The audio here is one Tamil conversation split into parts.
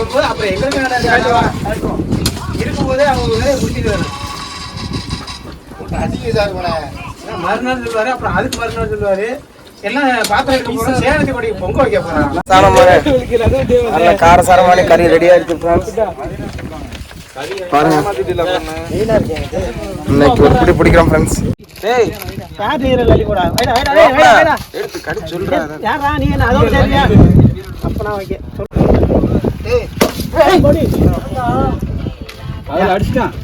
அப்புறம் எங்களுக்கு இருக்கும்போதே அவங்க வேலையை போல மறுநாள் சொல்லுவாரு அப்புறம் அதுக்கு மறுநாள் சொல்லுவாரு. எல்லாம் பாத்திரம் எடுக்க போறோம் சேலத்து கொடி பொங்க வைக்க போறாங்க சாரமான நல்ல காரசாரமான கறி ரெடியா இருக்கு ஃப்ரெண்ட்ஸ் பாருங்க. இன்னைக்கு ஒரு பிடி பிடிக்கிறோம் ஃப்ரெண்ட்ஸ் டேய். யார் நீரல் அள்ளி போடா. வைடா வைடா வைடா வைடா வைடா எடுத்து கடி சொல்றா யாரா நீ என்ன அதோட சரியா அப்ப நான் வைக்க. அதில் அடிச்சிட்டான்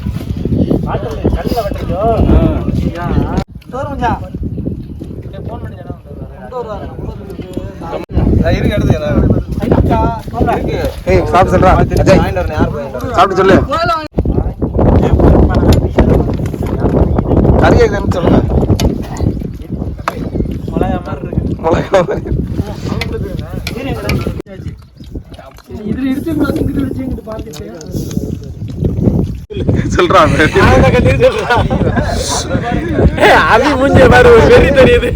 சாப்பிட்டு சொல்றா. சாப்பிட்டு சொல்லு. கறி சொல்லுங்க. மலையா மாதிரி இருக்கு. மிளகா மாதிரி. இதுல இடிச்சு இங்கிட்டு இடிச்சு இங்கிட்டு பாத்துட்டு சொல்றா அவி மூஞ்ச பாரு ஒரு வெறி தெரியுது.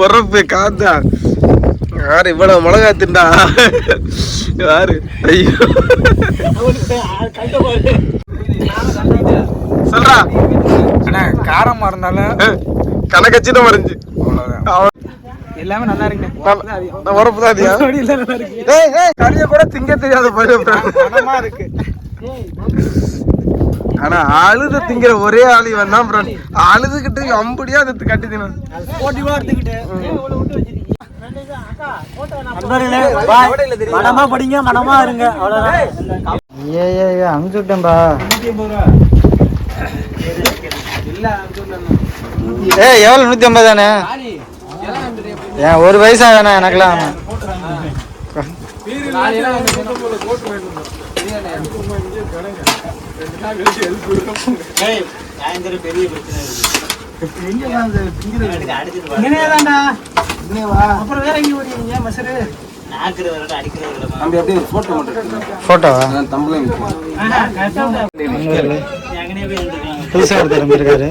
உரப்பு காத்தா யாரு இவ்வளவு மிளகா திண்டா யாரு? ஐயோ. சொல்றா. அண்ணா காரமா இருந்தாலும் கணக்கச்சின மறைஞ்சு அவன் எல்லாமே நல்லா இருக்குண்ணே. உரப்பு தான் அதிகம் இல்ல நல்லா இருக்கு. ஏய் ஏய் கறிய கூட திங்க தெரியாத மனமா இருக்கு. ஆனா அழுது திங்கிற ஒரே ஆளி வந்தான் ஃப்ரெண்ட் அழுதுகிட்டு அம்படியா அதை கட்டி நண்பர்களே மனமா படிங்க மனமா இருங்க. அவ்வளவுதான். ஏ ஏ ஏ அமுச்சு விட்டேன்பா ஏ எவ்வளோ நூற்றி ஐம்பது தானே? ஏன் ஒரு வயசா தானே எனக்குலாம் இங்கனேதான்டா அப்புறம் வேற எங்க ஓடிங்க மசரு நம்ம அப்படியே போட்டோ மட்டும் ஃபோட்டோவா தம்பளையும் புதுசாக ஒருத்தர் இருக்காரு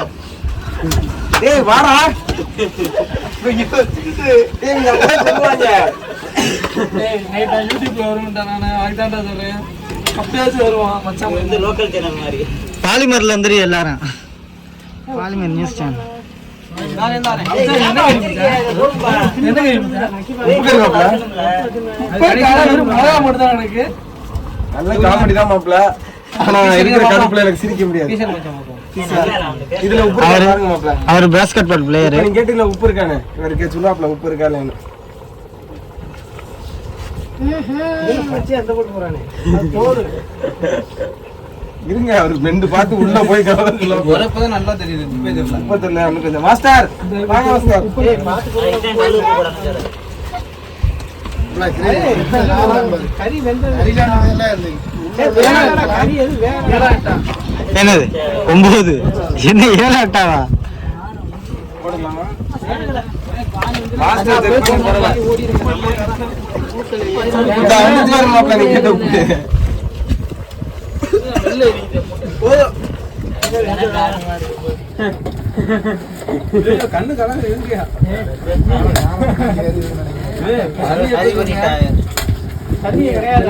பாலிமர்ல இருந்து எல்லாரும். பாலிமர் நியூஸ் சேனல் எனக்கு நல்ல காமெடி தான் மாப்ள ஆனா இருக்கிற கடுப்புல எனக்கு சிரிக்க முடியாது. இதுல உப்பு பாருங்க அவர் பேஸ்கெட் பால் பிளேயர் நீங்க கேட்டீங்களா உப்பு இருக்கானே இவருக்கு சொல்லாப்ல உப்பு இருக்கா இல்லைன்னு எந்த போட்டு போறானே? அது போடு இருங்க அவர் மெண்டு பார்த்து உள்ள போய் வரப்பதான் நல்லா தெரியுது உப்பு தெரியல அவனுக்கு கொஞ்சம் மாஸ்டர் வாங்க கறி. வெந்தது கறி எது வேணாம்டா. என்னது? ஒன்பது என்ன ஏழு அட்டாவா கண்ணு கலங்க இருக்கியா தண்ணி கிடையாது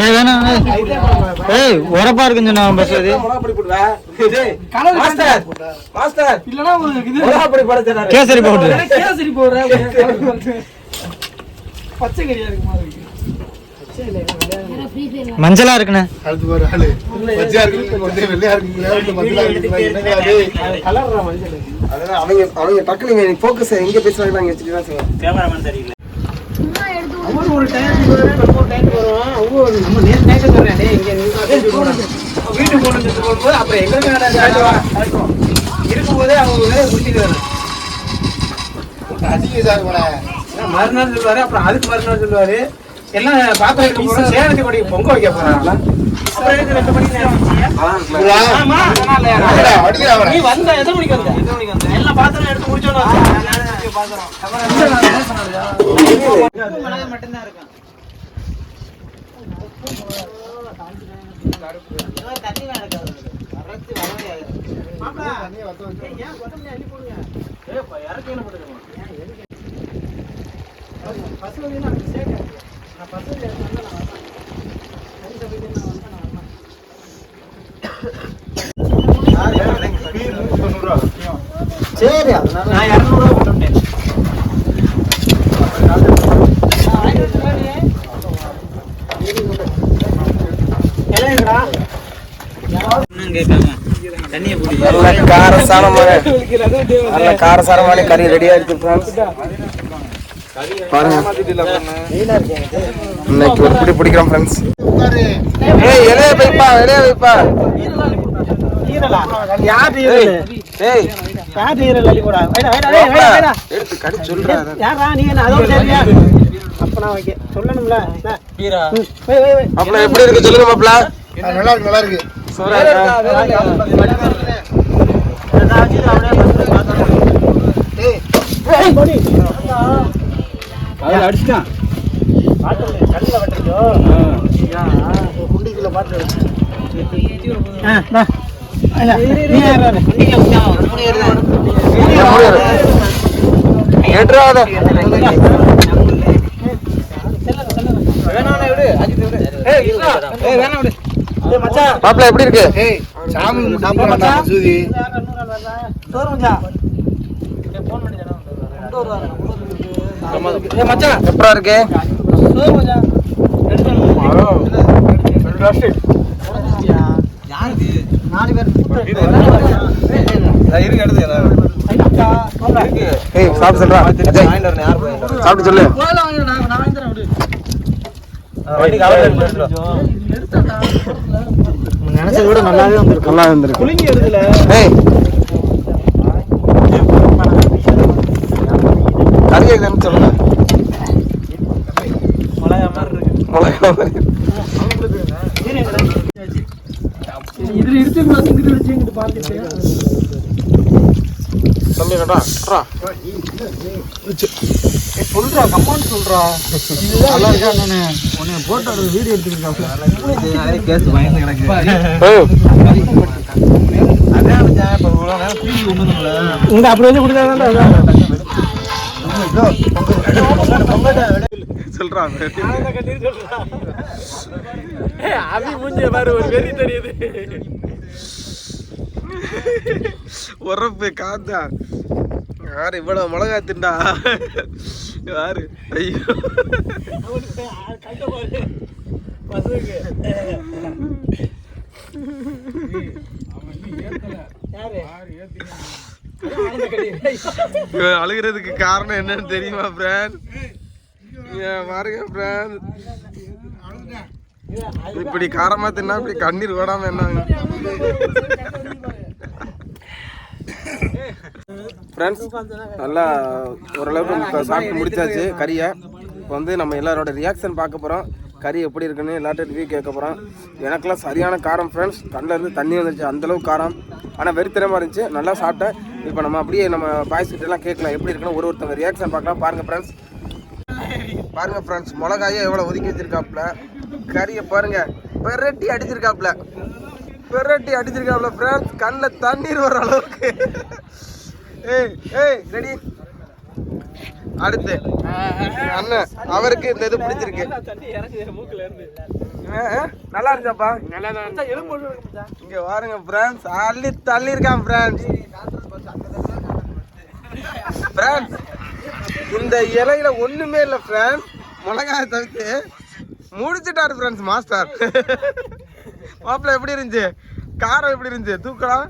இருக்கு இருக்கு உரப்பா இருக்குன்னு சொன்னாங்க பஸ் அது கேசரி பவுடர் கேசரி போடுறேன். பச்சை கறியா இருக்கு மாதிரி இருக்கு வெள்ளையா இருக்கு. மஞ்சளா மஞ்சள். அதெல்லாம் அவங்க அவங்க டக்குனு ஃபோக்கஸ் எங்க பேசுறாங்க அங்க வச்சுட்டு தான் ஒரு டைம் நம்ம ஒரு டைம் வருவோம் அவங்க ஒரு நம்ம நேத்து நேத்து சொல்றேன் டேய் இங்க நீங்க வீட்டுக்கு வந்து போகும்போது அப்புறம் இருக்கும் இருக்கும்போதே அவங்க வேலையை முடிச்சுக்கிறாரு அதிகம் ஏன்னா மறுநாள் சொல்லுவாரு அப்புறம் அதுக்கு மறுநாள் சொல்லுவாரு. எல்லாம் பாத்திரம் எடுக்க போறோம் சேலத்து கொடி பொங்க வைக்க போறாங்களா? அப்புறம் எதுக்கு ரெண்டு மணிக்கு? நீ வந்த எத்தனை மணிக்கு வந்த? எல்லா பாத்திரம் எடுத்து முடிச்சோன்னு மட்டும்தான் இருக்கும் தண்ணி இருக்காது வறட்சி வரவே ஆகாது. ஏய், ஏன் கொத்தமல்லி அள்ளி போடுங்க? ஏய், இப்ப இறக்கி என்ன பண்ணுங்க? பசு வந்து நான் சேர்க்கேன். நான் நான் நான் நான். சரி அதனால நான் இரநூறுவா போட்டுட்டேன் நல்ல காரசாரமான நல்ல காரசாரமான கறி ரெடியா இருக்கு பாருங்க. இன்னைக்கு ஒரு பிடி பிடிக்கிறோம் ஃப்ரெண்ட்ஸ் ஏய் இலைய வைப்பா இலைய வைப்பா. எடுத்து கடி சொல்றா யாரா நீ என்ன? அதோட சரியா வைக்க சொல்லணும்ல எப்படி இருக்கு? சொல்லுங்க மாப்பிள்ள நல்லா இருக்கு நல்லா இருக்கு. சூப்பரா இருக்கா. ஏய், ஏற்றாத. ஏய், மச்சான். மாப்பிள்ள எப்படி இருக்கு? ஏய் சாமி மச்சான். எப்படா இருக்கு. எடுத்து. நாலு பேர் ஏய் சாப்பிட்டு சொல்றா சாப்பிட்டு சொல்லு நினைச்சத விட நல்லாவே வந்திருக்கு நல்லா வந்திருக்கு புளிங்கி எடுத்துல சொல்லுங்க மிளகா மாதிரி இருக்கு மிளகா மாதிரி. இதுல இருக்கு இங்கிட்டு வச்சு இங்கிட்டு பார்த்துட்டு தம்பி கட்டா கட்டா. சொல்றா கம்மான்னு சொல்றா நல்லா இருக்கா நானு உன்னை போட்டோ ஒரு வீடியோ எடுத்துக்கிட்டாப்ல ஏய், இங்க அப்படி வந்து கொடுத்தாதான் சொல்றா அவி மூஞ்சிய பாரு ஒரு வெறி தெரியுது. உரப்பு காத்தா யாரு இவ்வளவு மிளகா திண்டா யாரு? ஐயோ. யாரு? அழுகிறதுக்கு காரணம் என்னன்னு தெரியுமா பிரான் பாருங்க பிரான் இப்படி காரமா தின்னா இப்படி கண்ணீர் ஓடாம என்ன? ஃப்ரெண்ட்ஸ் நல்லா ஓரளவுக்கு சாப்பிட்டு முடிச்சாச்சு கறியை. இப்போ வந்து நம்ம எல்லாரோட ரியாக்ஷன் பார்க்க போகிறோம் கறி எப்படி இருக்குன்னு எல்லாத்தையும் ரிவ்யூ கேட்க போகிறேன் எனக்கெல்லாம் சரியான காரம் ஃப்ரெண்ட்ஸ் கண்ணிலேருந்து தண்ணி வந்துருச்சு. அந்தளவுக்கு காரம். ஆனால் வெறித்தனமாக இருந்துச்சு. நல்லா சாப்பிட்டேன். இப்போ நம்ம அப்படியே நம்ம பாய்ஸ் கேட்கலாம். எப்படி இருக்குன்னு ஒரு ஒருத்தவங்க ரியாக்ஷன் பார்க்கலாம். பாருங்கள் ஃப்ரெண்ட்ஸ் பாருங்க ஃப்ரெண்ட்ஸ் மிளகாயை எவ்வளோ ஒதுக்கி வச்சிருக்காப்புல. கறியை பாருங்க. பெரட்டி அடிச்சிருக்காப்புல. பெரட்டி அடிச்சிருக்காப்புல ஃப்ரெண்ட்ஸ் கண்ணில் தண்ணீர் வர அளவுக்கு. ஏய் ஏய் ரெடி அடுத்து. அண்ணன் அவருக்கு இந்த இது பிடிச்சிருக்கு. தண்ணி இறங்குது மூக்குல இருந்து ஆ, ஆ, நல்லா இருந்துச்சாப்பா. இருக்கு. மச்சான். இங்க பாருங்க பிரான்ஸ் அள்ளி தள்ளி இருக்கான் பிரான்ஸ் பிரான்ஸ் இந்த இலையில ஒண்ணுமே இல்ல பிரான்ஸ் மிளகாய் தவிர்த்து முடிச்சிட்டாரு பிரான்ஸ் மாஸ்டர் மாப்பிள்ள எப்படி இருந்துச்சு? காரம் எப்படி இருந்துச்சு? தூக்கலாம்.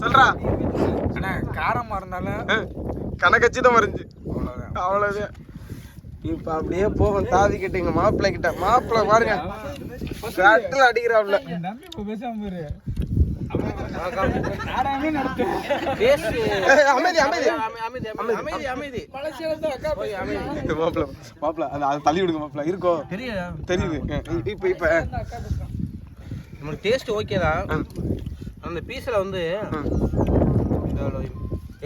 சொல்றா. காரமா இருந்தாலும் கணக்கச்சிதமா இருந்துச்சு அவ்வளவுதான். இப்ப அப்படியே போவோம் தாவி கிட்ட எங்க மாப்பிள்ளை கிட்ட. மாப்பிள்ளை பாருங்க. கட்டில் அடிக்கிறாப்ல பேசாம நாடகமே நடத்து ஏய், அமைதி அமைதி. அமைதி அமைதி அமைதி ஓய், அமைதி மாப்பிள மாப்பிள அது அதை தள்ளி விடுங்க மாப்பிள இருக்கோ? தெரியுதா? தெரியுது. இப்ப இப்ப. நமக்கு டேஸ்ட் ஓகே தான். அந்த பீஸில் வந்து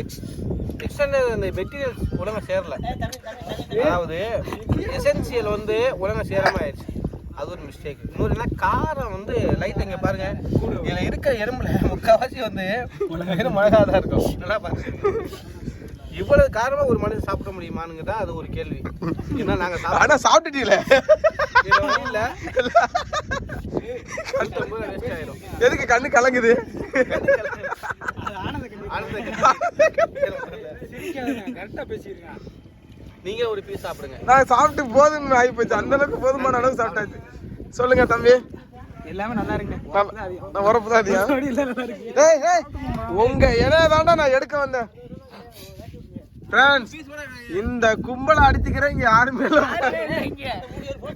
எக்ஸ் எக்ஸ்டெண்டட் அந்த மெட்டீரியல்ஸ் ஒழுங்கா சேரல. அதாவது எசென்சியல் வந்து ஒழுங்கா சேராம ஆயிடுச்சு அது ஒரு மிஸ்டேக் இன்னொரு என்ன காரம் வந்து லைட் இங்க பாருங்க. இதுல இருக்க எறும்புல முக்கால்வாசி வந்து வெறும் மிளகா தான் இருக்கும். நல்லா பாருங்க. இவ்வளவு காரமா ஒரு மனுஷன் சாப்பிட முடியுமானுங்க தான் அது ஒரு கேள்வி. ஏன்னா நாங்க சாப்பிட ஆனா சாப்பிட்டுட்டீல வேற வழி இல்ல. எதுக்கு கண்ணு கலங்குது? கரெக்டா பேசியிருக்கான் நீங்க ஒரு பீஸ் சாப்பிடுங்க. நான் சாப்பிட்டு போதும்னு ஆகி போச்சு அந்த அளவுக்கு போதுமான அளவு சாப்பிட்டாச்சு. சொல்லுங்க தம்பி. எல்லாமே நல்லா இருக்குங்க. நான் நான் உரப்பு தான் அதிகம். இல்ல நல்லா இருக்கு. ஏய் ஏய். உங்க தாண்டா நான் எடுக்க வந்தேன். ஃப்ரெண்ட்ஸ் இந்த கும்பலை அடிச்சுக்கிறேன். இங்க யாருமே இல்ல.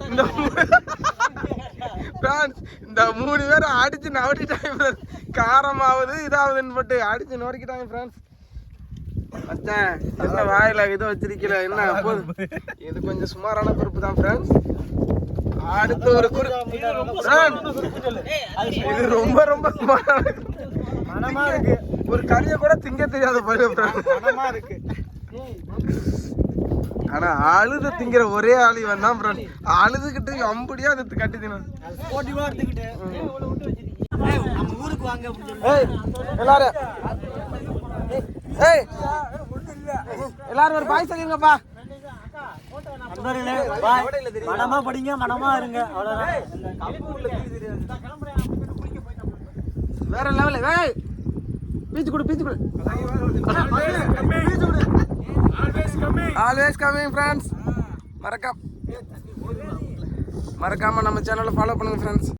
இந்த ஃப்ரெண்ட்ஸ் இந்த மூணு பேரை அடிச்சு நவட்டிட்டாங்க காரமாவது இதாவதுன்னு போட்டு அடிச்சு நொறுக்கிட்டாங்க ஃப்ரெண்ட்ஸ் மச்சான் என்ன வாயில இது வச்சிருக்கல என்ன? இது கொஞ்சம் சுமாரான குறிப்பு தான் ஃப்ரெண்ட்ஸ் அடுத்து ஒரு குறி Friends, இது ரொம்ப ரொம்ப மனமா இருக்கு. ஒரு கறியை கூட திங்க தெரியாத. மனமா இருக்கு. ஆனா அழுது திங்கிற ஒரே ஆள் இவன் தான் ஃப்ரெண்ட் அழுதுகிட்டு அம்படியா அது கட்டி தின்னு எல்லாரும். ஏய். எல்லாரும் ஒரு பாய் சொல்லிருங்கப்பா. மனமா படிங்க மனமா இருங்க. வேற லெவல் ஏய். பீச்சு கொடு பீச்சு கொடு. ஆல்வேஸ் கமிங் ஃப்ரெண்ட்ஸ் மறக்காம மறக்காம நம்ம சேனலை ஃபாலோ பண்ணுங்க ஃப்ரெண்ட்ஸ்